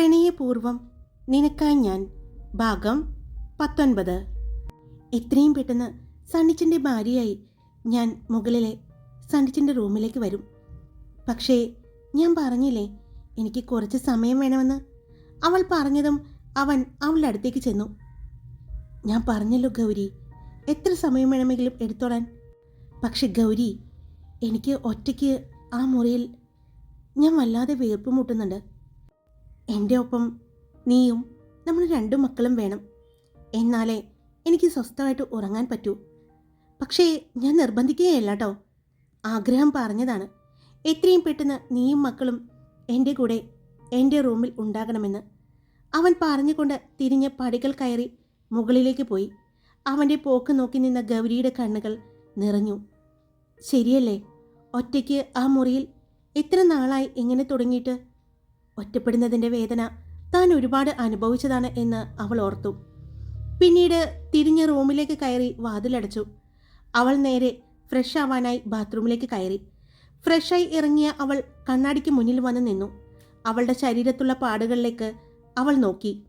പ്രണയപൂർവം നിനക്കായി ഞാൻ ഭാഗം പത്തൊൻപത്. എത്രയും പെട്ടെന്ന് സണ്ണിച്ചന്റെ ഭാര്യയായി ഞാൻ മുകളിലെ സണ്ണിച്ചന്റെ റൂമിലേക്ക് വരും. പക്ഷേ ഞാൻ പറഞ്ഞില്ലേ എനിക്ക് കുറച്ച് സമയം വേണമെന്ന്? അവൾ പറഞ്ഞതും അവൻ അവളുടെ അടുത്തേക്ക് ചെന്നു. ഞാൻ പറഞ്ഞല്ലോ ഗൗരി എത്ര സമയം വേണമെങ്കിലും എടുത്തോളാൻ. പക്ഷെ ഗൗരി എനിക്ക് ഒറ്റയ്ക്ക് ആ മുറിയിൽ ഞാൻ വല്ലാതെ വീർപ്പ് മുട്ടുന്നുണ്ട്. എന്റെ ഒപ്പം നീയും നമ്മൾ രണ്ടു മക്കളും വേണം. എന്നാലേ എനിക്ക് സ്വസ്ഥമായിട്ട് ഉറങ്ങാൻ പറ്റൂ. പക്ഷേ ഞാൻ നിർബന്ധിക്കുകയല്ല കേട്ടോ ആഗ്രഹം പറഞ്ഞതാണ്. എത്രയും പെട്ടെന്ന് നീയും മക്കളും എന്റെ കൂടെ എന്റെ റൂമിൽ ഉണ്ടാകണമെന്ന്. അവൻ പറഞ്ഞുകൊണ്ട് തിരിഞ്ഞ് പടികൾ കയറി മുകളിലേക്ക് പോയി. അവന്റെ പോക്ക് നോക്കി നിന്ന ഗൗരിയുടെ കണ്ണുകൾ നിറഞ്ഞു. ശരിയല്ലേ? ഒറ്റയ്ക്ക് ആ മുറിയിൽ എത്ര നാളായി ഇങ്ങനെ തുടങ്ങിയിട്ട് ഒറ്റപ്പെടുന്നതിന്റെ വേദന താൻ ഒരുപാട് അനുഭവിച്ചതാണ് എന്ന് അവൾ ഓർത്തു. പിന്നീട് തിരിഞ്ഞ് റൂമിലേക്ക് കയറി വാതിലടച്ചു. അവൾ നേരെ ഫ്രഷ് ആവാനായി ബാത്റൂമിലേക്ക് കയറി. ഫ്രഷായി ഇറങ്ങിയ അവൾ കണ്ണാടിക്ക് മുന്നിൽ വന്ന് നിന്നു. അവളുടെ ശരീരത്തുള്ള പാടുകളിലേക്ക് അവൾ നോക്കി.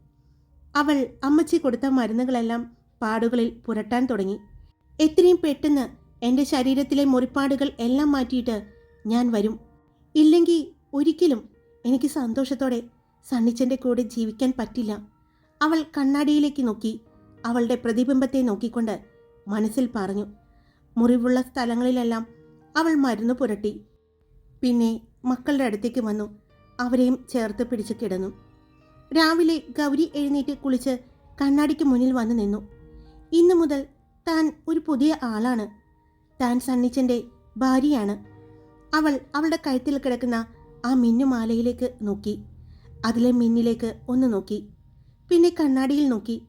അവൾ അമ്മച്ചി കൊടുത്ത മരുന്നുകളെല്ലാം പാടുകളിൽ പുരട്ടാൻ തുടങ്ങി. എത്രയും പെട്ടെന്ന് എന്റെ ശരീരത്തിലെ മുറിപ്പാടുകൾ എല്ലാം മാറ്റിയിട്ട് ഞാൻ വരും. ഇല്ലെങ്കിൽ ഒരിക്കലും എനിക്ക് സന്തോഷത്തോടെ സണ്ണിച്ചന്റെ കൂടെ ജീവിക്കാൻ പറ്റില്ല. അവൾ കണ്ണാടിയിലേക്ക് നോക്കി അവളുടെ പ്രതിബിംബത്തെ നോക്കിക്കൊണ്ട് മനസ്സിൽ പറഞ്ഞു. മുറിവുള്ള സ്ഥലങ്ങളിലെല്ലാം അവൾ മരുന്ന് പുരട്ടി. പിന്നെ മക്കളുടെ അടുത്തേക്ക് വന്നു. അവരെയും ചേർത്ത് പിടിച്ച് കിടന്നു. രാവിലെ ഗൗരി എഴുന്നേറ്റ് കുളിച്ച് കണ്ണാടിക്ക് മുന്നിൽ വന്നു നിന്നു. ഇന്നു മുതൽ താൻ ഒരു പുതിയ ആളാണ്. താൻ സണ്ണിച്ചന്റെ ഭാര്യയാണ്. അവൾ അവളുടെ കഴുത്തിൽ കിടക്കുന്ന ആ മിന്നുമാലയിലേക്ക് നോക്കി. അതിലെ മിന്നിലേക്ക് ഒന്ന് നോക്കി. പിന്നെ കണ്ണാടിയിൽ നോക്കി.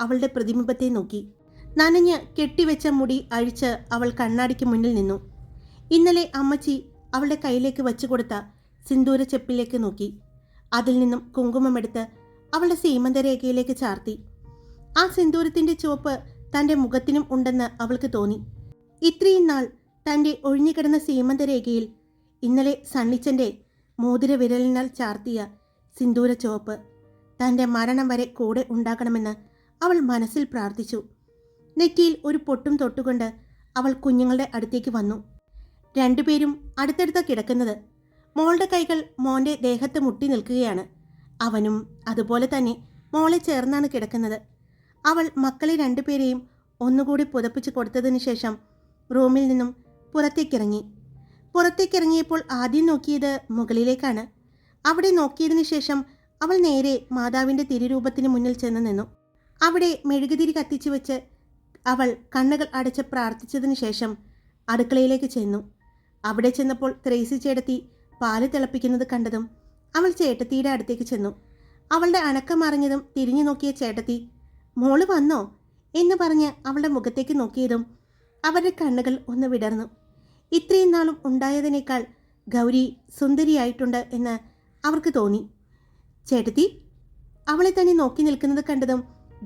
അവളുടെ പ്രതിബിംബത്തെ നോക്കി. നനഞ്ഞ് കെട്ടിവെച്ച മുടി അഴിച്ച് അവൾ കണ്ണാടിക്ക് മുന്നിൽ നിന്നു. ഇന്നലെ അമ്മച്ചി അവളുടെ കയ്യിലേക്ക് വച്ചു കൊടുത്ത സിന്ദൂര ചെപ്പിലേക്ക് നോക്കി. അതിൽ നിന്നും കുങ്കുമമെടുത്ത് അവളുടെ സീമന്തരേഖയിലേക്ക് ചാർത്തി. ആ സിന്ദൂരത്തിന്റെ ചുവപ്പ് തന്റെ മുഖത്തിനും ഉണ്ടെന്ന് അവൾക്ക് തോന്നി. ഇത്രയും നാൾ തന്റെ ഒഴിഞ്ഞുകിടന്ന സീമന്തരേഖയിൽ ഇന്നലെ സണ്ണിച്ചന്റെ മോതിര വിരലിനാൽ ചാർത്തിയ സിന്ദൂര ചുവപ്പ് തന്റെ മരണം വരെ കൂടെ ഉണ്ടാകണമെന്ന് അവൾ മനസ്സിൽ പ്രാർത്ഥിച്ചു. നെറ്റിയിൽ ഒരു പൊട്ടും തൊട്ടുകൊണ്ട് അവൾ കുഞ്ഞുങ്ങളുടെ അടുത്തേക്ക് വന്നു. രണ്ടുപേരും അടുത്തടുത്ത കിടക്കുന്നത് മോളുടെ കൈകൾ മോന്റെ ദേഹത്ത് മുട്ടി നിൽക്കുകയാണ്. അവനും അതുപോലെ തന്നെ മോളെ ചേർന്നാണ് കിടക്കുന്നത്. അവൾ മക്കളെ രണ്ടുപേരെയും ഒന്നുകൂടി പുതപ്പിച്ച് കൊടുത്തതിന് ശേഷം റൂമിൽ നിന്നും പുറത്തേക്കിറങ്ങി. പുറത്തേക്കിറങ്ങിയപ്പോൾ ആദ്യം നോക്കിയത് മുകളിലേക്കാണ്. അവിടെ നോക്കിയതിന് ശേഷം അവൾ നേരെ മാതാവിന്റെ തിരുരൂപത്തിന് മുന്നിൽ ചെന്ന് നിന്നു. അവിടെ മെഴുകുതിരി കത്തിച്ചു വെച്ച് അവൾ കണ്ണുകൾ അടച്ച് പ്രാർത്ഥിച്ചതിന് ശേഷം അടുക്കളയിലേക്ക് ചെന്നു. അവിടെ ചെന്നപ്പോൾ ത്രേസി ചേട്ടത്തി പാൽ തിളപ്പിക്കുന്നത് കണ്ടതും അവൾ ചേട്ടത്തിയുടെ അടുത്തേക്ക് ചെന്നു. അവളുടെ അണക്കം അറിഞ്ഞതും തിരിഞ്ഞു നോക്കിയ ചേട്ടത്തി മോൾ വന്നോ? എന്ന് പറഞ്ഞ് അവളുടെ മുഖത്തേക്ക് നോക്കിയതും അവരുടെ കണ്ണുകൾ ഒന്ന് വിടർന്നു. ഇത്രയും നാളും ഉണ്ടായതിനേക്കാൾ ഗൗരി സുന്ദരിയായിട്ടുണ്ട് എന്ന് അവർക്ക് തോന്നി. ചേട്ടത്തി അവളെ തന്നെ നോക്കി നിൽക്കുന്നത് കണ്ടതും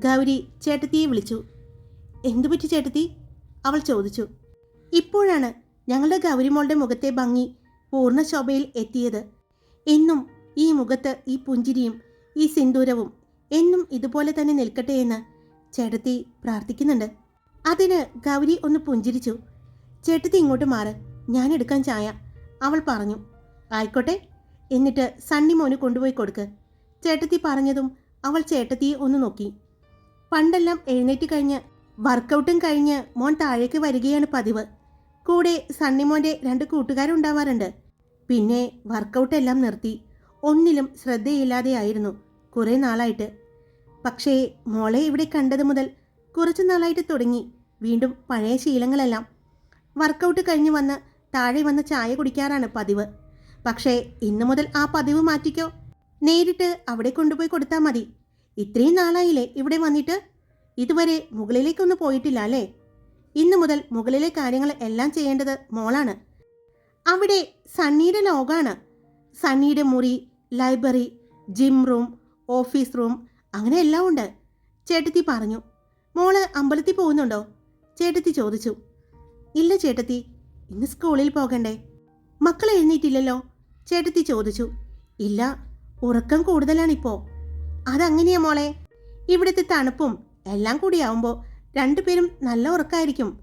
ഗൗരി ചേട്ടത്തിയെ വിളിച്ചു. എന്തു പറ്റി ചേട്ടത്തി? അവൾ ചോദിച്ചു. ഇപ്പോഴാണ് ഞങ്ങളുടെ ഗൗരിമോളുടെ മുഖത്തെ ഭംഗി പൂർണ ശോഭയിൽ എത്തിയത്. എന്നും ഈ മുഖത്ത് ഈ പുഞ്ചിരിയും ഈ സിന്ദൂരവും എന്നും ഇതുപോലെ തന്നെ നിൽക്കട്ടെ എന്ന് ചേട്ടത്തി പ്രാർത്ഥിക്കുന്നുണ്ട്. അതിന് ഗൗരി ഒന്ന് പുഞ്ചിരിച്ചു. ചേട്ടത്തി ഇങ്ങോട്ട് മാറ്. ഞാൻ എടുക്കാൻ ചായ. അവൾ പറഞ്ഞു. ആയിക്കോട്ടെ. എന്നിട്ട് സണ്ണി മോന് കൊണ്ടുപോയി കൊടുക്ക്. ചേട്ടത്തി പറഞ്ഞതും അവൾ ചേട്ടത്തിയെ ഒന്ന് നോക്കി. പണ്ടെല്ലാം എഴുന്നേറ്റ് കഴിഞ്ഞ് വർക്കൗട്ടും കഴിഞ്ഞ് മോൻ താഴേക്ക് വരികയാണ് പതിവ്. കൂടെ സണ്ണിമോന്റെ രണ്ട് കൂട്ടുകാരുണ്ടാവാറുണ്ട്. പിന്നെ വർക്കൗട്ട് എല്ലാം നിർത്തി. ഒന്നിലും ശ്രദ്ധയില്ലാതെയായിരുന്നു കുറേ നാളായിട്ട്. പക്ഷേ മോളെ ഇവിടെ കണ്ടത് മുതൽ കുറച്ചു നാളായിട്ട് തുടങ്ങി. വീണ്ടും പഴയ ശീലങ്ങളെല്ലാം വർക്കൗട്ട് കഴിഞ്ഞ് വന്ന് താഴെ വന്ന് ചായ കുടിക്കാറാണ് പതിവ്. പക്ഷേ ഇന്നു മുതൽ ആ പതിവ് മാറ്റിക്കോ. നേരിട്ട് അവിടെ കൊണ്ടുപോയി കൊടുത്താൽ മതി. ഇത്രയും നാളായില്ലേ ഇവിടെ വന്നിട്ട്? ഇതുവരെ മുകളിലേക്കൊന്നും പോയിട്ടില്ല അല്ലേ? ഇന്നു മുതൽ മുകളിലെ കാര്യങ്ങൾ എല്ലാം ചെയ്യേണ്ടത് മോളാണ്. അവിടെ സണ്ണിയുടെ ലോകാണ് സണ്ണിയുടെ മുറി library gym room office room അങ്ങനെ എല്ലാം ഉണ്ട്. ചേട്ടത്തി പറഞ്ഞു. മോൾ അമ്പലത്തിൽ പോകുന്നുണ്ടോ? ചേട്ടത്തി ചോദിച്ചു. ഇല്ല ചേട്ടത്തി ഇന്ന് സ്കൂളിൽ പോകണ്ടേ. മക്കൾ എഴുന്നേറ്റില്ലല്ലോ? ചേട്ടത്തി ചോദിച്ചു. ഇല്ല ഉറക്കം കൂടുതലാണിപ്പോ. അതങ്ങനെയാ മോളെ? ഇവിടുത്തെ തണുപ്പും എല്ലാം കൂടിയാവുമ്പോൾ രണ്ടുപേരും നല്ല ഉറക്കമായിരിക്കും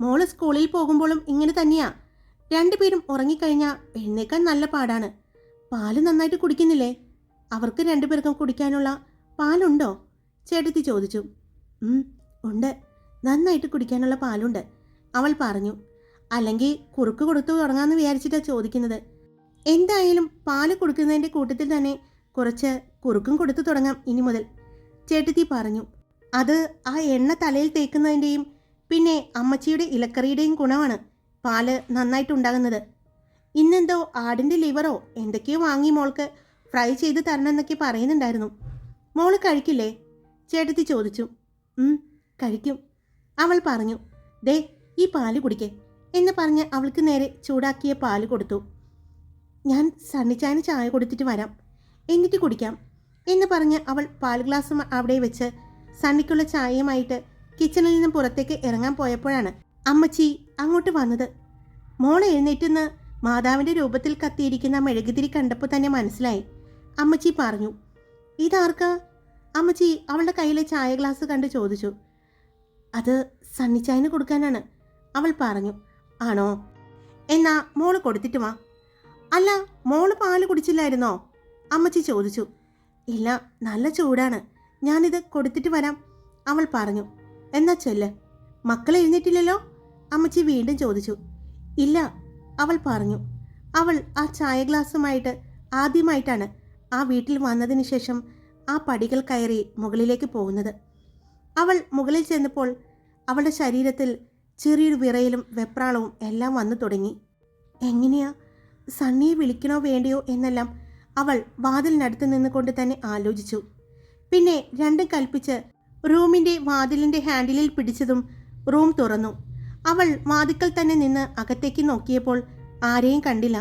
മോൾ സ്കൂളിൽ പോകുമ്പോഴും ഇങ്ങനെ തന്നെയാ. രണ്ടുപേരും ഉറങ്ങിക്കഴിഞ്ഞാൽ എഴുന്നേക്കാൻ നല്ല പാടാണ്. പാൽ നന്നായിട്ട് കുടിക്കുന്നില്ലേ? അവർക്ക് രണ്ടുപേർക്കും കുടിക്കാനുള്ള പാലുണ്ടോ? ചേട്ടത്തി ചോദിച്ചു. "ഉം, ഉണ്ട്. നന്നായിട്ട് കുടിക്കാനുള്ള പാലുണ്ട്. അവൾ പറഞ്ഞു അല്ലെങ്കിൽ കുറുക്ക് കൊടുത്തു തുടങ്ങാമെന്ന് വിചാരിച്ചിട്ടാണ് ചോദിക്കുന്നത്. എന്തായാലും പാൽ കൊടുക്കുന്നതിന്റെ കൂട്ടത്തിൽ തന്നെ കുറച്ച് കുറുക്കും കൊടുത്തു തുടങ്ങാം ഇനി മുതൽ. ചേട്ടത്തി പറഞ്ഞു അത് ആ എണ്ണ തലയിൽ തേക്കുന്നതിന്റെയും പിന്നെ അമ്മച്ചിയുടെ ഇലക്കറിയുടെയും ഗുണമാണ് പാൽ നന്നായിട്ടുണ്ടാകുന്നത്. ഇന്നെന്തോ ആടിന്റെ ലിവറോ എന്തൊക്കെയോ വാങ്ങി മോൾക്ക് ഫ്രൈ ചെയ്ത് തരണമെന്നൊക്കെ പറയുന്നുണ്ടായിരുന്നു. മോൾ കഴിക്കില്ലേ? ചേട്ടത്തി ചോദിച്ചു. കഴിക്കും. അവൾ പറഞ്ഞു ദേ ഈ പാൽ കുടിക്കേ എന്ന് പറഞ്ഞ് അവൾക്ക് നേരെ ചൂടാക്കിയ പാൽ കൊടുത്തു. ഞാൻ സണ്ണിച്ചായന് ചായ കൊടുത്തിട്ട് വരാം. എന്നിട്ട് കുടിക്കാം എന്ന് പറഞ്ഞ് അവൾ പാൽ ഗ്ലാസ് അവിടെ വെച്ച് സണ്ണിക്കുള്ള ചായയുമായിട്ട് കിച്ചണിൽ നിന്നും പുറത്തേക്ക് ഇറങ്ങാൻ പോയപ്പോഴാണ് അമ്മച്ചി അങ്ങോട്ട് വന്നത്. മോളെ എഴുന്നേറ്റെന്ന് മാതാവിന്റെ രൂപത്തിൽ കത്തിയിരിക്കുന്ന മെഴുകുതിരി കണ്ടപ്പോൾ തന്നെ മനസ്സിലായി. അമ്മച്ചി പറഞ്ഞു ഇതാർക്കാ? അമ്മച്ചി അവളുടെ കയ്യിലെ ചായ ഗ്ലാസ് കണ്ട് ചോദിച്ചു അത് സണ്ണിച്ചായന് കൊടുക്കാനാണ്. അവൾ പറഞ്ഞു ആണോ? എന്നാ മോൾ കൊടുത്തിട്ട് വാ. അല്ല മോൾ പാൽ കുടിച്ചില്ലായിരുന്നോ? അമ്മച്ചി ചോദിച്ചു. ഇല്ല നല്ല ചൂടാണ്. ഞാനിത് കൊടുത്തിട്ട് വരാം അവൾ പറഞ്ഞു. എന്നാ ചെല്ല്. മക്കൾ എഴുന്നേറ്റില്ലല്ലോ? അമ്മച്ചി വീണ്ടും ചോദിച്ചു. ഇല്ല അവൾ പറഞ്ഞു. അവൾ ആ ചായ ഗ്ലാസ്സുമായിട്ട് ആദ്യമായിട്ടാണ് ആ വീട്ടിൽ വന്നതിന് ശേഷം ആ പടികൾ കയറി മുകളിലേക്ക് പോകുന്നത്. അവൾ മുകളിൽ ചെന്നപ്പോൾ അവളുടെ ശരീരത്തിൽ ചെറിയൊരു വിറയലും വെപ്രാളവും എല്ലാം വന്നു തുടങ്ങി. എങ്ങനെയാ? സണ്ണിയെ വിളിക്കണോ വേണ്ടയോ? എന്നെല്ലാം അവൾ വാതിലിനടുത്ത് നിന്നുകൊണ്ട് തന്നെ ആലോചിച്ചു. പിന്നെ രണ്ടും കൽപ്പിച്ച് റൂമിന്റെ വാതിലിന്റെ ഹാൻഡിലിൽ പിടിച്ചതും റൂം തുറന്നു. അവൾ വാതിക്കൽ തന്നെ നിന്ന് അകത്തേക്ക് നോക്കിയപ്പോൾ ആരെയും കണ്ടില്ല.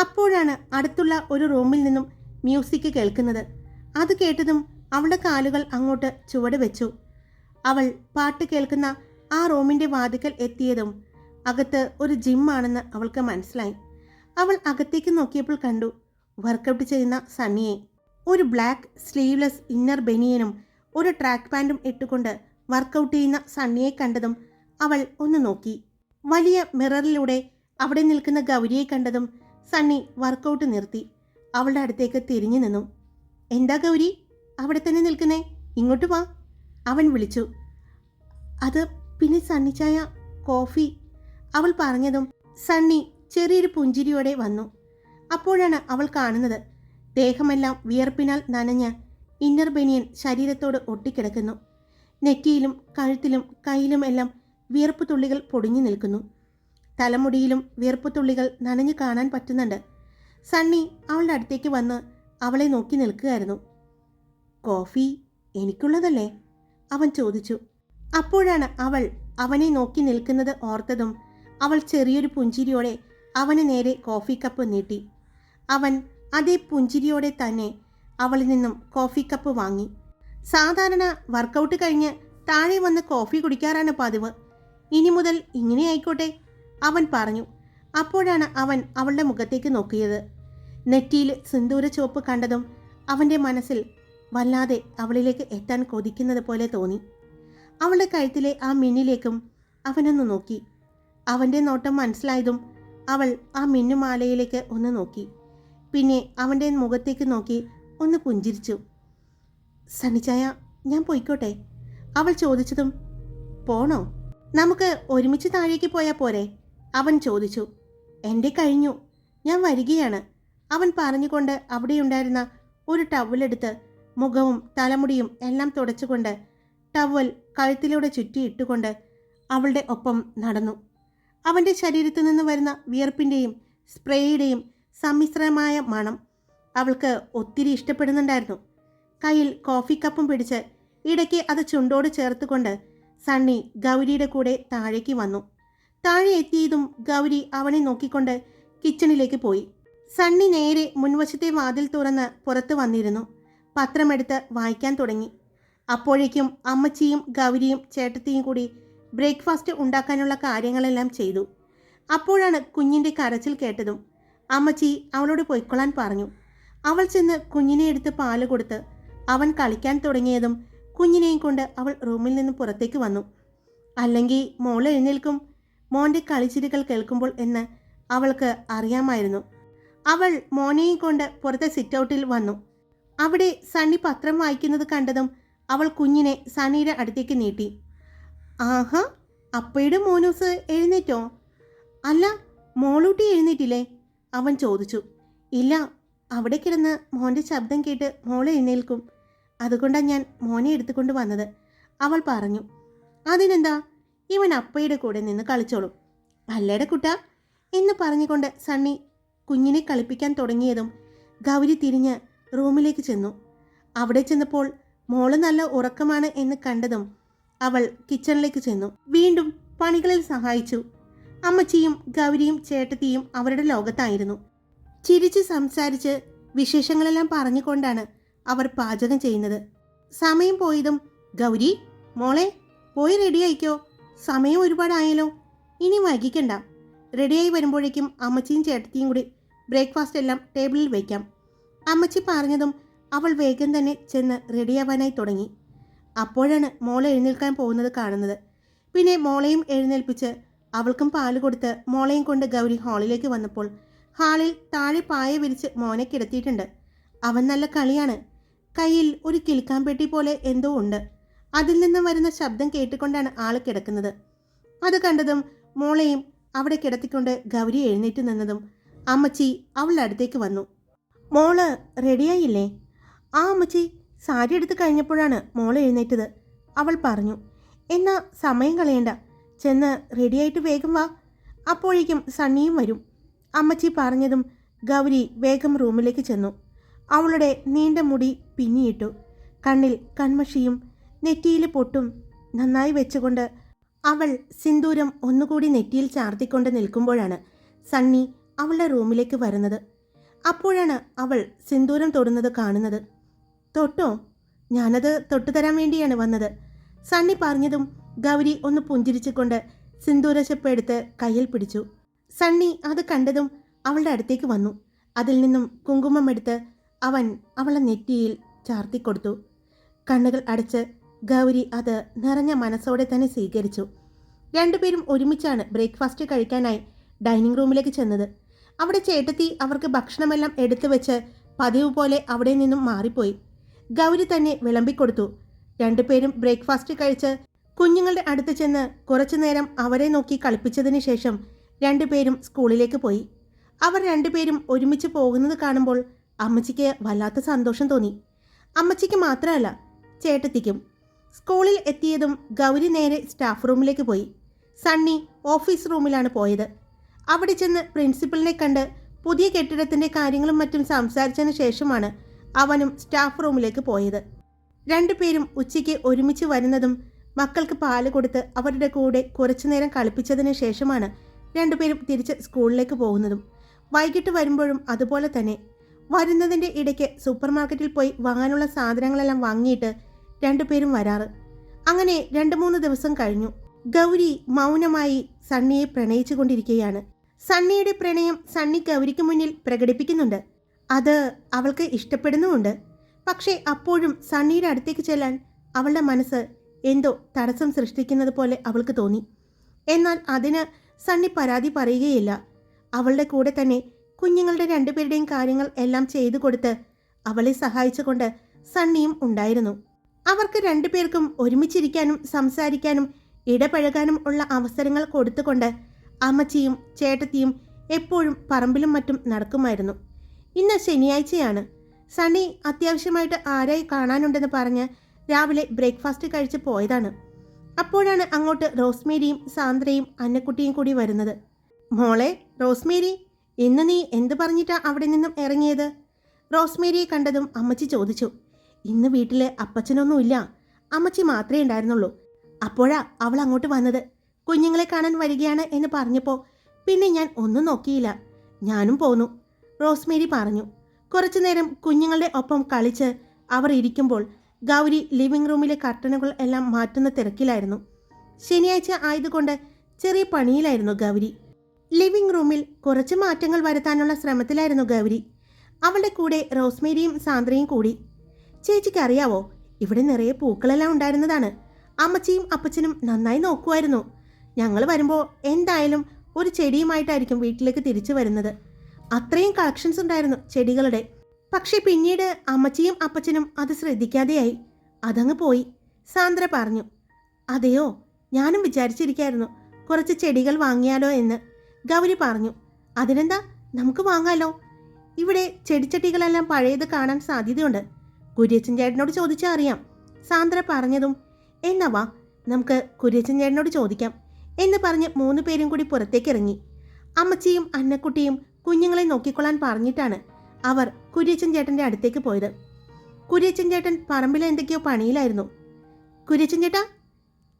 അപ്പോഴാണ് അടുത്തുള്ള ഒരു റൂമിൽ നിന്നും മ്യൂസിക് കേൾക്കുന്നത്. അത് കേട്ടതും അവളുടെ കാലുകൾ അങ്ങോട്ട് ചുവട് വെച്ചു. അവൾ പാട്ട് കേൾക്കുന്ന ആ റൂമിന്റെ വാതിക്കൽ എത്തിയതും അകത്ത് ഒരു ജിമ്മാണെന്ന് അവൾക്ക് മനസ്സിലായി. അവൾ അകത്തേക്ക് നോക്കിയപ്പോൾ കണ്ടു വർക്കൗട്ട് ചെയ്യുന്ന സണ്ണിയെ. ഒരു ബ്ലാക്ക് സ്ലീവ്ലെസ് ഇന്നർ ബനിയനും ഒരു ട്രാക്ക് പാന്റും ഇട്ടുകൊണ്ട് വർക്കൗട്ട് ചെയ്യുന്ന സണ്ണിയെ കണ്ടതും അവൾ ഒന്ന് നോക്കി. വലിയ മിററിലൂടെ അവിടെ നിൽക്കുന്ന ഗൗരിയെ കണ്ടതും സണ്ണി വർക്കൗട്ട് നിർത്തി. അവളുടെ അടുത്തേക്ക് തിരിഞ്ഞു നിന്നു. എന്താ ഗൗരി? അവിടെ തന്നെ നിൽക്കുന്നേ. ഇങ്ങോട്ട് വാ. അവൻ വിളിച്ചു. അത് പിന്നെ സണ്ണിച്ചായ കോഫി. അവൾ പറഞ്ഞതും സണ്ണി ചെറിയൊരു പുഞ്ചിരിയോടെ വന്നു. അപ്പോഴാണ് അവൾ കാണുന്നത്. ദേഹമെല്ലാം വിയർപ്പിനാൽ നനഞ്ഞ് ഇന്നർ ബനിയൻ ശരീരത്തോട് ഒട്ടിക്കിടക്കുന്നു. നെറ്റിയിലും കഴുത്തിലും കയ്യിലും എല്ലാം വിയർപ്പ് തുള്ളികൾ പൊടിഞ്ഞു നിൽക്കുന്നു. തലമുടിയിലും വിയർപ്പ് തുള്ളികൾ നനഞ്ഞു കാണാൻ പറ്റുന്നുണ്ട്. സണ്ണി അവളുടെ അടുത്തേക്ക് വന്ന് അവളെ നോക്കി നിൽക്കുകയായിരുന്നു. കോഫി എനിക്കുള്ളതല്ലേ? അവൻ ചോദിച്ചു. അപ്പോഴാണ് അവൾ അവനെ നോക്കി നിൽക്കുന്നത് ഓർത്തതും അവൾ ചെറിയൊരു പുഞ്ചിരിയോടെ അവന് നേരെ കോഫി കപ്പ് നീട്ടി. അവൻ അതേ പുഞ്ചിരിയോടെ തന്നെ അവളിൽ നിന്നും കോഫി കപ്പ് വാങ്ങി. സാധാരണ വർക്കൗട്ട് കഴിഞ്ഞ് താഴെ വന്ന് കോഫി കുടിക്കാറാണ് പതിവ്. ഇനി മുതൽ ഇങ്ങനെ ആയിക്കോട്ടെ അവൻ പറഞ്ഞു. അപ്പോഴാണ് അവൻ അവളുടെ മുഖത്തേക്ക് നോക്കിയത്. നെറ്റിയിൽ സിന്ദൂര ചുവപ്പ് കണ്ടതും അവന്റെ മനസ്സിൽ വല്ലാതെ അവളിലേക്ക് എത്താൻ കൊതിക്കുന്നത് പോലെ തോന്നി. അവളുടെ കഴുത്തിലെ ആ മിന്നിലേക്കും അവനൊന്ന് നോക്കി. അവന്റെ നോട്ടം മനസ്സിലായതും അവൾ ആ മിന്നുമാലയിലേക്ക് ഒന്ന് നോക്കി. പിന്നെ അവന്റെ മുഖത്തേക്ക് നോക്കി ഒന്ന് പുഞ്ചിരിച്ചു. സണ്ണിച്ചായ ഞാൻ പോയിക്കോട്ടെ? അവൾ ചോദിച്ചതും പോണോ? നമുക്ക് ഒരുമിച്ച് താഴേക്ക് പോയാൽ പോരെ? അവൻ ചോദിച്ചു. എന്റെ കഴിഞ്ഞു. ഞാൻ വരികയാണ്. അവൻ പറഞ്ഞുകൊണ്ട് അവിടെയുണ്ടായിരുന്ന ഒരു ടവലെടുത്ത് മുഖവും തലമുടിയും എല്ലാം തുടച്ചുകൊണ്ട് ടവൽ കഴുത്തിലൂടെ ചുറ്റിയിട്ടുകൊണ്ട് അവളുടെ ഒപ്പം നടന്നു. അവന്റെ ശരീരത്തു നിന്ന് വരുന്ന വിയർപ്പിന്റെയും സ്പ്രേയുടെയും സമ്മിശ്രമായ മണം അവൾക്ക് ഒത്തിരി ഇഷ്ടപ്പെടുന്നുണ്ടായിരുന്നു. കയ്യിൽ കോഫി കപ്പും പിടിച്ച് ഇടയ്ക്ക് അത് ചുണ്ടോട് ചേർത്തുകൊണ്ട് സണ്ണി ഗൗരിയുടെ കൂടെ താഴേക്ക് വന്നു. താഴെ എത്തിയതും ഗൗരി അവനെ നോക്കിക്കൊണ്ട് കിച്ചണിലേക്ക് പോയി. സണ്ണി നേരെ മുൻവശത്തെ വാതിൽ തുറന്ന് പുറത്തു വന്നിരുന്നു. പത്രമെടുത്ത് വായിക്കാൻ തുടങ്ങി. അപ്പോഴേക്കും അമ്മച്ചിയും ഗൗരിയും ചേട്ടത്തിയും കൂടി ബ്രേക്ക്ഫാസ്റ്റ് ഉണ്ടാക്കാനുള്ള കാര്യങ്ങളെല്ലാം ചെയ്തു. അപ്പോഴാണ് കുഞ്ഞിന്റെ കരച്ചിൽ കേട്ടതും അമ്മച്ചി അവളോട് പൊയ്ക്കൊള്ളാൻ പറഞ്ഞു. അവൾ ചെന്ന് കുഞ്ഞിനെ എടുത്ത് പാൽ കൊടുത്ത് അവൻ കളിക്കാൻ തുടങ്ങിയതും കുഞ്ഞിനെയും കൊണ്ട് അവൾ റൂമിൽ നിന്ന് പുറത്തേക്ക് വന്നു. അല്ലെങ്കിൽ മോൾ എഴുന്നേൽക്കും. മോന്റെ കളിച്ചിരികൾ കേൾക്കുമ്പോൾ എന്ന് അവൾക്ക് അറിയാമായിരുന്നു. അവൾ മോനെയും കൊണ്ട് പുറത്തെ സിറ്റൗട്ടിൽ വന്നു. അവിടെ സണ്ണി പത്രം വായിക്കുന്നത് കണ്ടതും അവൾ കുഞ്ഞിനെ സണ്ണിയുടെ അടുത്തേക്ക് നീട്ടി. ആഹാ അപ്പയുടെ മോനൂസ് എഴുന്നേറ്റോ? അല്ല മോളൂട്ടി എഴുന്നേറ്റില്ലേ? അവൻ ചോദിച്ചു. ഇല്ല അവിടെ കിടന്ന് മോന്റെ ശബ്ദം കേട്ട് മോൾ എഴുന്നേൽക്കും. അതുകൊണ്ടാണ് ഞാൻ മോനെ എടുത്തുകൊണ്ട് വന്നത് അവൾ പറഞ്ഞു. അതിനെന്താ? ഇവൻ അപ്പയുടെ കൂടെ നിന്ന് കളിച്ചോളും. അല്ലേടെ കുട്ട എന്ന് പറഞ്ഞുകൊണ്ട് സണ്ണി കുഞ്ഞിനെ കളിപ്പിക്കാൻ തുടങ്ങിയതും ഗൗരി തിരിഞ്ഞ് റൂമിലേക്ക് ചെന്നു. അവിടെ ചെന്നപ്പോൾ മോൾ നല്ല ഉറക്കമാണ് എന്ന് കണ്ടതും അവൾ കിച്ചണിലേക്ക് ചെന്നു. വീണ്ടും പണികളിൽ സഹായിച്ചു. അമ്മച്ചിയും ഗൗരിയും ചേട്ടത്തിയും അവരുടെ ലോകത്തായിരുന്നു. ചിരിച്ച് സംസാരിച്ച് വിശേഷങ്ങളെല്ലാം പറഞ്ഞുകൊണ്ടാണ് അവർ പാചകം ചെയ്യുന്നത്. സമയം പോയതും ഗൗരി മോളെ പോയി റെഡി ആയിക്കോ. സമയം ഒരുപാടായല്ലോ. ഇനി വൈകിക്കണ്ട. റെഡിയായി വരുമ്പോഴേക്കും അമ്മച്ചിയും ചേട്ടത്തിയും കൂടി ബ്രേക്ക്ഫാസ്റ്റ് എല്ലാം ടേബിളിൽ വയ്ക്കാം അമ്മച്ചി പറഞ്ഞതും അവൾ വേഗം തന്നെ ചെന്ന് റെഡിയാവാനായി തുടങ്ങി. അപ്പോഴാണ് മോളെ എഴുന്നേൽക്കാൻ പോകുന്നത് കാണുന്നത്. പിന്നെ മോളെയും എഴുന്നേൽപ്പിച്ച് അവൾക്കും പാൽ കൊടുത്ത് മോളെയും കൊണ്ട് ഗൗരി ഹാളിലേക്ക് വന്നപ്പോൾ ഹാളിൽ താഴെ പായ വിരിച്ച് മോനെ കിടത്തിയിട്ടുണ്ട്. അവൻ നല്ല കളിയാണ്. കയ്യിൽ ഒരു കിൽക്കാൻപെട്ടി പോലെ എന്തോ ഉണ്ട്. അതിൽ നിന്നും വരുന്ന ശബ്ദം കേട്ടുകൊണ്ടാണ് ആൾ കിടക്കുന്നത്. അത് കണ്ടതും മോളെയും അവിടെ കിടത്തിക്കൊണ്ട് ഗൗരി എഴുന്നേറ്റ് നിന്നതും അമ്മച്ചി അവളുടെ അടുത്തേക്ക് വന്നു. മോൾ റെഡിയായില്ലേ ആ അമ്മച്ചി സാരി എടുത്ത് കഴിഞ്ഞപ്പോഴാണ് മോൾ എഴുന്നേറ്റത്. അവൾ പറഞ്ഞു എന്നാ സമയം കളയണ്ട. ചെന്ന് റെഡിയായിട്ട് വേഗം വാ. അപ്പോഴേക്കും സണ്ണിയും വരും. അമ്മച്ചി പറഞ്ഞതും ഗൗരി വേഗം റൂമിലേക്ക് ചെന്നു. അവളുടെ നീണ്ട മുടി പിന്നിയിട്ടു. കണ്ണിൽ കൺമഷിയും നെറ്റിയിൽ പൊട്ടും നന്നായി വെച്ചുകൊണ്ട് അവൾ സിന്ദൂരം ഒന്നുകൂടി നെറ്റിയിൽ ചാർത്തിക്കൊണ്ട് നിൽക്കുമ്പോഴാണ് സണ്ണി അവളുടെ റൂമിലേക്ക് വരുന്നത്. അപ്പോഴാണ് അവൾ സിന്ദൂരം തൊടുന്നത് കാണുന്നത്. തൊട്ടോ? ഞാനത് തൊട്ടു തരാൻ വേണ്ടിയാണ് വന്നത്. സണ്ണി പറഞ്ഞതും ഗൗരി ഒന്ന് പുഞ്ചിരിച്ചുകൊണ്ട് സിന്ദൂരശപ്പ് എടുത്ത് കയ്യിൽ പിടിച്ചു. സണ്ണി അത് കണ്ടതും അവളുടെ അടുത്തേക്ക് വന്നു. അതിൽ നിന്നും കുങ്കുമം എടുത്ത് അവൻ അവളെ നെറ്റിയിൽ ചാർത്തിക്കൊടുത്തു കണ്ണുകൾ അടച്ച് ഗൗരി അത് നിറഞ്ഞ മനസ്സോടെ തന്നെ സ്വീകരിച്ചു. രണ്ടുപേരും ഒരുമിച്ചാണ് ബ്രേക്ക്ഫാസ്റ്റ് കഴിക്കാനായി ഡൈനിങ് റൂമിലേക്ക് ചെന്നത്. അവിടെ ചേട്ടത്തി അവർക്ക് ഭക്ഷണമെല്ലാം എടുത്തു വെച്ച് പതിവ് പോലെ അവിടെ നിന്നും മാറിപ്പോയി. ഗൗരി തന്നെ വിളമ്പിക്കൊടുത്തു. രണ്ടുപേരും ബ്രേക്ക്ഫാസ്റ്റ് കഴിച്ച് കുഞ്ഞുങ്ങളുടെ അടുത്ത് ചെന്ന് കുറച്ചു നേരം അവരെ നോക്കി കളിപ്പിച്ചതിന് ശേഷം രണ്ടുപേരും സ്കൂളിലേക്ക് പോയി. അവർ രണ്ടുപേരും ഒരുമിച്ച് പോകുന്നത് കാണുമ്പോൾ അമ്മച്ചിക്ക് വല്ലാത്ത സന്തോഷം തോന്നി. അമ്മച്ചിക്ക് മാത്രമല്ല ചേട്ടത്തിക്കും. സ്കൂളിൽ എത്തിയതും ഗൗരി നേരെ സ്റ്റാഫ് റൂമിലേക്ക് പോയി. സണ്ണി ഓഫീസ് റൂമിലാണ് പോയത്. അവിടെ ചെന്ന് പ്രിൻസിപ്പലിനെ കണ്ട് പുതിയ കെട്ടിടത്തിന്റെ കാര്യങ്ങളും മറ്റും സംസാരിച്ചതിന് ശേഷമാണ് അവനും സ്റ്റാഫ് റൂമിലേക്ക് പോയത്. രണ്ടുപേരും ഉച്ചയ്ക്ക് ഒരുമിച്ച് വരുന്നതും മക്കൾക്ക് പാൽ കൊടുത്ത് അവരുടെ കൂടെ കുറച്ചു നേരം കളിപ്പിച്ചതിന് ശേഷമാണ് രണ്ടുപേരും തിരിച്ച് സ്കൂളിലേക്ക് പോകുന്നതും. വൈകിട്ട് വരുമ്പോഴും അതുപോലെ തന്നെ. വരുന്നതിന്റെ ഇടയ്ക്ക് സൂപ്പർ മാർക്കറ്റിൽ പോയി വാങ്ങാനുള്ള സാധനങ്ങളെല്ലാം വാങ്ങിയിട്ട് രണ്ടുപേരും വരാറ്. അങ്ങനെ രണ്ട് മൂന്ന് ദിവസം കഴിഞ്ഞു. ഗൗരി മൗനമായി സണ്ണിയെ പ്രണയിച്ചു കൊണ്ടിരിക്കുകയാണ് സണ്ണിയുടെ പ്രണയം സണ്ണി ഗൗരിക്ക് മുന്നിൽ പ്രകടിപ്പിക്കുന്നുണ്ട്. അത് അവൾക്ക് ഇഷ്ടപ്പെടുന്നുമുണ്ട്. പക്ഷേ അപ്പോഴും സണ്ണിയുടെ അടുത്തേക്ക് ചെല്ലാൻ അവളുടെ മനസ്സ് എന്തോ തടസ്സം സൃഷ്ടിക്കുന്നത് പോലെ അവൾക്ക് തോന്നി. എന്നാൽ അതിന് സണ്ണി പരാതി പറയുകയില്ല. അവളുടെ കൂടെ തന്നെ കുഞ്ഞുങ്ങളുടെ രണ്ടുപേരുടെയും കാര്യങ്ങൾ എല്ലാം ചെയ്തു കൊടുത്ത് അവളെ സഹായിച്ചുകൊണ്ട് സണ്ണിയും ഉണ്ടായിരുന്നു. അവർക്ക് രണ്ടുപേർക്കും ഒരുമിച്ചിരിക്കാനും സംസാരിക്കാനും ഇടപഴകാനും ഉള്ള അവസരങ്ങൾ കൊടുത്തുകൊണ്ട് അമ്മച്ചിയും ചേട്ടത്തിയും എപ്പോഴും പറമ്പിലും മറ്റും നടക്കുമായിരുന്നു. ഇന്ന് ശനിയാഴ്ചയാണ്. സണ്ണി അത്യാവശ്യമായിട്ട് ആരായി കാണാനുണ്ടെന്ന് പറഞ്ഞ് രാവിലെ ബ്രേക്ക്ഫാസ്റ്റ് കഴിച്ച് പോയതാണ്. അപ്പോഴാണ് അങ്ങോട്ട് റോസ്മേരിയും സാന്ദ്രയും അന്നക്കുട്ടിയും കൂടി വരുന്നത്. മോളെ റോസ്മേരി ഇന്ന് നീ എന്ത് പറഞ്ഞിട്ടാ അവിടെ നിന്നും ഇറങ്ങിയത്? റോസ്മേരിയെ കണ്ടതും അമ്മച്ചി ചോദിച്ചു. ഇന്ന് വീട്ടിൽ അപ്പച്ചനൊന്നുമില്ല. അമ്മച്ചി മാത്രമേ ഉണ്ടായിരുന്നുള്ളൂ. അപ്പോഴാ അവൾ അങ്ങോട്ട് വന്നത്. കുഞ്ഞുങ്ങളെ കാണാൻ വരികയാണ് എന്ന് പറഞ്ഞപ്പോൾ പിന്നെ ഞാൻ ഒന്നും നോക്കിയില്ല. ഞാനും പോന്നു. റോസ്മേരി പറഞ്ഞു. കുറച്ചു നേരം കുഞ്ഞുങ്ങളുടെ ഒപ്പം കളിച്ച് അവർ ഇരിക്കുമ്പോൾ ഗൗരി ലിവിംഗ് റൂമിലെ കർട്ടനുകൾ എല്ലാം മാറ്റുന്ന തിരക്കിലായിരുന്നു. ശനിയാഴ്ച ആയതുകൊണ്ട് ചെറിയ പണിയിലായിരുന്നു ഗൗരി. ലിവിംഗ് റൂമിൽ കുറച്ച് മാറ്റങ്ങൾ വരുത്താനുള്ള ശ്രമത്തിലായിരുന്നു ഗൗരി. അവളുടെ കൂടെ റോസ്മേരിയും സാന്ദ്രയും കൂടി. ചേച്ചിക്ക് അറിയാവോ ഇവിടെ നിറയെ പൂക്കളെല്ലാം ഉണ്ടായിരുന്നതാണ്. അമ്മച്ചിയും അപ്പച്ചനും നന്നായി നോക്കുമായിരുന്നു. ഞങ്ങൾ വരുമ്പോൾ എന്തായാലും ഒരു ചെടിയുമായിട്ടായിരിക്കും വീട്ടിലേക്ക് തിരിച്ചു വരുന്നത്. അത്രയും കളക്ഷൻസ് ഉണ്ടായിരുന്നു ചെടികളുടെ. പക്ഷെ പിന്നീട് അമ്മച്ചിയും അപ്പച്ചനും അത് ശ്രദ്ധിക്കാതെയായി. അതങ്ങ് പോയി. സാന്ദ്ര പറഞ്ഞു അതെയോ ഞാനും വിചാരിച്ചിരിക്കായിരുന്നു കുറച്ച് ചെടികൾ വാങ്ങിയാലോ എന്ന്. ഗൗരി പറഞ്ഞു അതിനെന്താ? നമുക്ക് വാങ്ങാലോ. ഇവിടെ ചെടിച്ചട്ടികളെല്ലാം പഴയത് കാണാൻ സാധ്യതയുണ്ട്. കുര്യച്ചൻ ചേട്ടനോട് ചോദിച്ചാൽ അറിയാം. സാന്ദ്ര പറഞ്ഞതും എന്നാ വാ നമുക്ക് കുര്യച്ചൻ ചേട്ടനോട് ചോദിക്കാം. എന്ന് പറഞ്ഞ് മൂന്ന് പേരും കൂടി പുറത്തേക്ക് ഇറങ്ങി അമ്മച്ചിയും അന്നക്കുട്ടിയും കുഞ്ഞുങ്ങളെ നോക്കിക്കൊള്ളാൻ പറഞ്ഞിട്ടാണ് അവർ കുര്യച്ചൻ ചേട്ടന്റെ അടുത്തേക്ക് പോയത്. കുര്യച്ചൻ ചേട്ടൻ പറമ്പിലെ എന്തൊക്കെയോ പണിയിലായിരുന്നു. കുര്യച്ചൻ ചേട്ടാ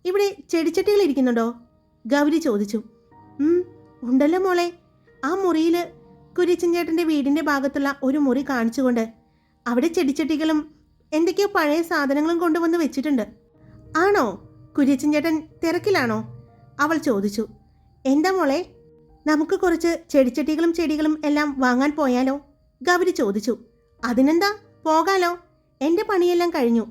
ഇവിടെ ചെടിച്ചട്ടികൾ ഇരിക്കുന്നുണ്ടോ? ഗൗരി ചോദിച്ചു. ഉണ്ടല്ലോ മോളെ. ആ മുറിയിൽ കുര്യച്ചൻ ചേട്ടന്റെ വീടിന്റെ ഭാഗത്തുള്ള ഒരു മുറി കാണിച്ചുകൊണ്ട് അവിടെ ചെടിച്ചട്ടികളും എന്തൊക്കെയോ പഴയ സാധനങ്ങളും കൊണ്ടുവന്ന് വെച്ചിട്ടുണ്ട്. ആണോ? കുര്യച്ചൻ ചേട്ടൻ തിരക്കിലാണോ? അവൾ ചോദിച്ചു. എന്താ മോളെ? നമുക്ക് കുറച്ച് ചെടിച്ചട്ടികളും ചെടികളും എല്ലാം വാങ്ങാൻ പോയാലോ? ഗൗരി ചോദിച്ചു. അതിനെന്താ? പോകാലോ. എന്റെ പണിയെല്ലാം കഴിഞ്ഞു.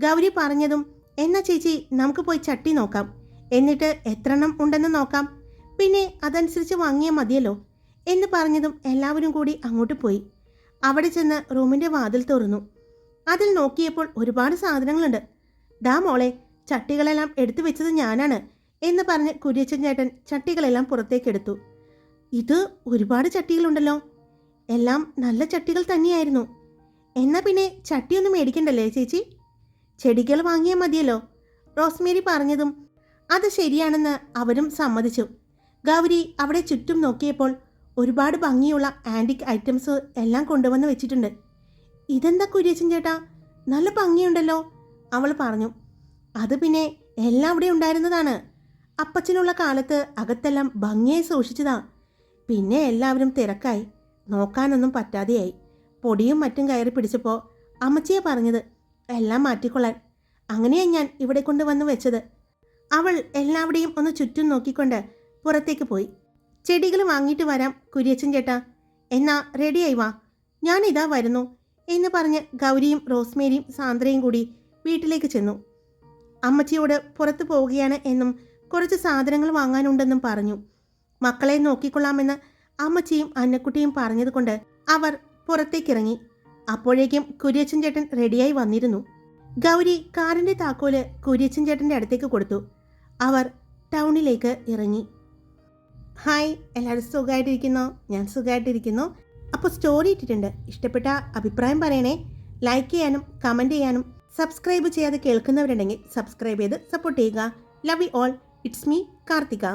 ഗൗരി പറഞ്ഞതും എന്നാ ചേച്ചി നമുക്ക് പോയി ചട്ടി നോക്കാം. എന്നിട്ട് എത്രണ്ണം ഉണ്ടെന്ന് നോക്കാം. പിന്നെ അതനുസരിച്ച് വാങ്ങിയാൽ മതിയല്ലോ. എന്ന് പറഞ്ഞതും എല്ലാവരും കൂടി അങ്ങോട്ട് പോയി. അവിടെ ചെന്ന് റൂമിന്റെ വാതിൽ തുറന്നു. അതിൽ നോക്കിയപ്പോൾ ഒരുപാട് സാധനങ്ങളുണ്ട്. ദാ മോളെ ചട്ടികളെല്ലാം എടുത്തു വെച്ചത് ഞാനാണ് എന്ന് പറഞ്ഞ് കുര്യച്ചൻ ചേട്ടൻ ചട്ടികളെല്ലാം പുറത്തേക്കെടുത്തു. ഇത് ഒരുപാട് ചട്ടികളുണ്ടല്ലോ. എല്ലാം നല്ല ചട്ടികൾ തന്നെയായിരുന്നു. എന്നാ പിന്നെ ചട്ടിയൊന്നും മേടിക്കണ്ടല്ലേ ചേച്ചി? ചെടികൾ വാങ്ങിയാൽ മതിയല്ലോ. റോസ്മേരി പറഞ്ഞതും അത് ശരിയാണെന്ന് അവരും സമ്മതിച്ചു. ഗൗരി അവിടെ ചുറ്റും നോക്കിയപ്പോൾ ഒരുപാട് ഭംഗിയുള്ള ആന്റിക് ഐറ്റംസ് എല്ലാം കൊണ്ടുവന്ന് വെച്ചിട്ടുണ്ട്. ഇതെന്താ കുര്യച്ചൻ ചേട്ടാ? നല്ല ഭംഗിയുണ്ടല്ലോ അവൾ പറഞ്ഞു. അത് പിന്നെ എല്ലാം അവിടെ ഉണ്ടായിരുന്നതാണ്. അപ്പച്ചനുള്ള കാലത്ത് അകത്തെല്ലാം ഭംഗിയായി സൂക്ഷിച്ചതാ. പിന്നെ എല്ലാവരും തിരക്കായി. നോക്കാനൊന്നും പറ്റാതെയായി. പൊടിയും മറ്റും കയറി പിടിച്ചപ്പോൾ അമ്മച്ചിയെ പറഞ്ഞത് എല്ലാം മാറ്റിക്കൊള്ളാൻ. അങ്ങനെയാ ഞാൻ ഇവിടെ കൊണ്ടുവന്ന് വെച്ചത്. അവൾ എല്ലാവരുടെയും ഒന്ന് ചുറ്റും നോക്കിക്കൊണ്ട് പുറത്തേക്ക് പോയി. ചെടികൾ വാങ്ങിയിട്ട് വരാം കുര്യച്ചൻ ചേട്ടാ. എന്നാ റെഡിയായി വാ. ഞാൻ ഇതാ വരുന്നു എന്ന് പറഞ്ഞ് ഗൗരിയും റോസ്മേരിയും സാന്ദ്രയും കൂടി വീട്ടിലേക്ക് ചെന്നു. അമ്മച്ചിയോട് പുറത്തു പോവുകയാണ് എന്നും കുറച്ച് സാധനങ്ങൾ വാങ്ങാനുണ്ടെന്നും പറഞ്ഞു. മക്കളെ നോക്കിക്കൊള്ളാമെന്ന് അമ്മച്ചിയും അന്നക്കുട്ടിയും പറഞ്ഞതുകൊണ്ട് അവർ പുറത്തേക്കിറങ്ങി. അപ്പോഴേക്കും കുര്യച്ചൻ ചേട്ടൻ റെഡിയായി വന്നിരുന്നു. ഗൗരി കാറിന്റെ താക്കോൽ കുര്യച്ചൻ ചേട്ടന്റെ അടുത്തേക്ക് കൊടുത്തു. അവർ ടൗണിലേക്ക് ഇറങ്ങി. ഹായ് എല്ലാവരും സുഖമായിട്ടിരിക്കുന്നു? ഞാൻ സുഖമായിട്ടിരിക്കുന്നു. അപ്പോൾ സ്റ്റോറി ഇട്ടിട്ടുണ്ട്. ഇഷ്ടപ്പെട്ട അഭിപ്രായം പറയണേ. ലൈക്ക് ചെയ്യാനും കമന്റ് ചെയ്യാനും സബ്സ്ക്രൈബ് ചെയ്യാതെ കേൾക്കുന്നവരുണ്ടെങ്കിൽ സബ്സ്ക്രൈബ് ചെയ്ത് സപ്പോർട്ട് ചെയ്യുക. Love you all it's me Karthika.